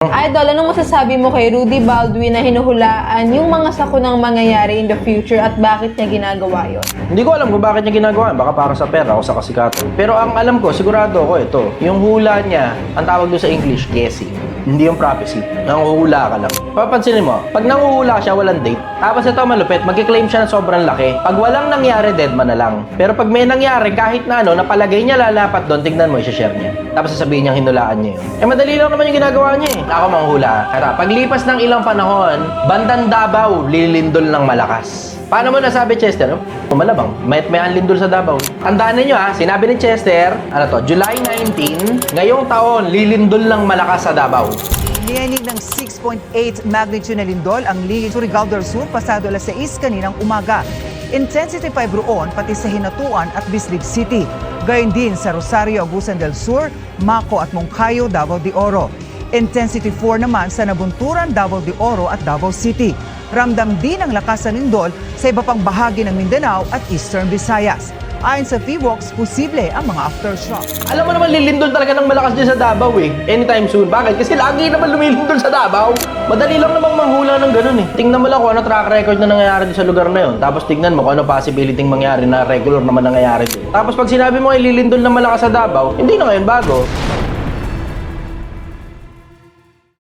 Idol, anong masasabi mo kay Rudy Baldwin na hinuhulaan yung mga sakunang mangyayari in the future at bakit niya ginagawa yon? Hindi ko alam kung bakit niya ginagawa. Baka para sa pera o sa kasikatan. Pero ang alam ko, sigurado ako ito. Yung hula niya, ang tawag doon sa English, guessing. Hindi yung prophecy. Nanguhula ka lang. Papansinin mo, pag nanguhula siya, walang date. Tapos ito malupit, magkiklaim siya ng sobrang laki. Pag walang nangyari, dead man na lang. Pero pag may nangyari, kahit na ano, napalagay niya lalapat doon, tignan mo, i-share niya. Tapos sasabihin niya hinulaan niya yun. Eh madali lang naman yung ginagawa niya eh. Ako manghula. Kaya paglipas ng ilang panahon, bandang Davao, lilindol ng malakas. Paano mo nasabi, Chester? Oh, malamang, may, may anlindol sa Davao. Tandaan ninyo ha, sinabi ni Chester, ano to, July 19, ngayong taon, lilindol ng malakas sa Davao. Niyanig ng 6.8 magnitude na lindol ang lingid Surigao del Sur pasado alas 6 kaninang umaga. Intensity 5 roon pati sa Hinatuan at Bislig City. Gayon din sa Rosario, Agusan del Sur, Maco at Moncayo, Davao de Oro. Intensity 4 naman sa Nabunturan, Davao de Oro at Davao City. Ramdam din ang lakas ng lindol sa iba pang bahagi ng Mindanao at Eastern Visayas. Ayon sa PWOX, posible ang mga aftershock. Alam mo naman, lilindol talaga ng malakas dyan sa Davao eh. Anytime soon. Bakit? Kasi lagi naman lumilindol sa Davao. Madali lang namang manghula ng ganun eh. Tingnan mo lang kung ano track record na nangyayari sa lugar na yun. Tapos tignan mo kung ano possibility mangyari na regular naman nangyayari doon. Tapos pag sinabi mo ay lilindol ng malakas sa Davao, hindi na ngayon bago.